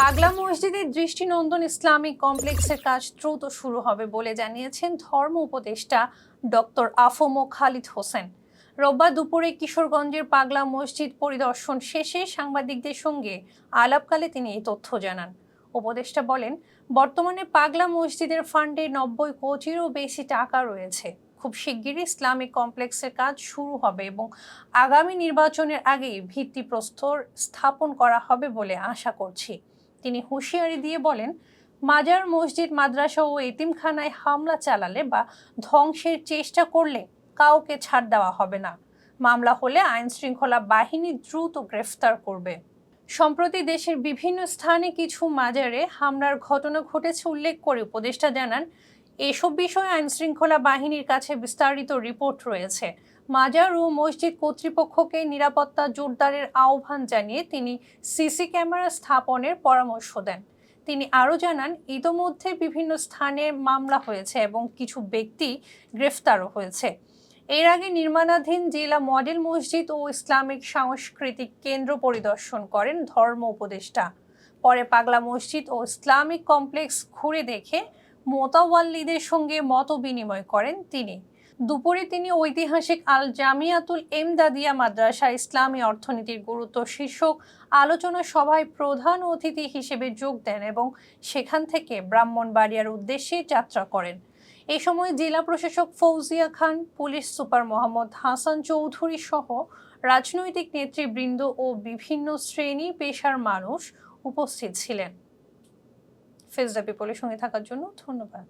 পাগলা মসজিদের দৃষ্টিনন্দন ইসলামিক কমপ্লেক্সের কাজ দ্রুত শুরু হবে বলে জানিয়েছেন ধর্ম উপদেষ্টা ডক্টর আফমো খালিদ হোসেন। রোববার দুপুরে কিশোরগঞ্জের পাগলা মসজিদ পরিদর্শন শেষে সাংবাদিকদের সঙ্গে আলাপকালে তিনি এই তথ্য জানান। উপদেষ্টা বলেন, বর্তমানে পাগলা মসজিদের ফান্ডে নব্বই কোটিরও বেশি টাকা রয়েছে। খুব শিগগিরই ইসলামিক কমপ্লেক্সের কাজ শুরু হবে এবং আগামী নির্বাচনের আগেই ভিত্তিপ্রস্তর স্থাপন করা হবে বলে আশা করছি। তিনি হুঁশিয়ারি দিয়ে বলেন, মাজার, মসজিদ, মাদ্রাসা ও এতিমখানায় হামলা চালালে বা ধ্বংসের চেষ্টা করলে কাউকে ছাড় দেওয়া হবে না। মামলা হলে আইন শৃঙ্খলা বাহিনী দ্রুত গ্রেফতার করবে। সম্প্রতি দেশের বিভিন্ন স্থানে কিছু মাজারে হামলার ঘটনা ঘটেছে, উল্লেখ করে উপদেষ্টা জানান এসব বিষয়ে আইন শৃঙ্খলা বাহিনীর কাছে বিস্তারিত রিপোর্ট রয়েছে। মাজার ও মসজিদ কর্তৃপক্ষকে নিরাপত্তা জোরদারের আহ্বান জানিয়ে তিনি সিসি ক্যামেরা স্থাপনের পরামর্শ দেন। তিনি আরও জানান, ইতোমধ্যে বিভিন্ন স্থানে মামলা হয়েছে এবং কিছু ব্যক্তি গ্রেফতারও হয়েছে। এর আগে নির্মাণাধীন জেলা মডেল মসজিদ ও ইসলামিক সাংস্কৃতিক কেন্দ্র পরিদর্শন করেন ধর্ম উপদেষ্টা। পরে পাগলা মসজিদ ও ইসলামিক কমপ্লেক্স ঘুরে দেখে মোতাওয়াল্লিদের সঙ্গে মত বিনিময় করেন তিনি। দুপুরে তিনি ঐতিহাসিক আল জামিয়াতুল এমদাদিয়া মাদ্রাসা ইসলামী অর্থনীতির গুরুত্ব শীর্ষক আলোচনা সভায় প্রধান অতিথি হিসেবে যোগ দেন এবং সেখান থেকে ব্রাহ্মণবাড়িয়ার উদ্দেশ্যে যাত্রা করেন। এই সময় জেলা প্রশাসক ফৌজিয়া খান, পুলিশ সুপার মোহাম্মদ হাসান চৌধুরী সহ রাজনৈতিক নেতৃবৃন্দ ও বিভিন্ন শ্রেণি পেশার মানুষ উপস্থিত ছিলেন। ফেজদা পিপলের সঙ্গে থাকার জন্য ধন্যবাদ।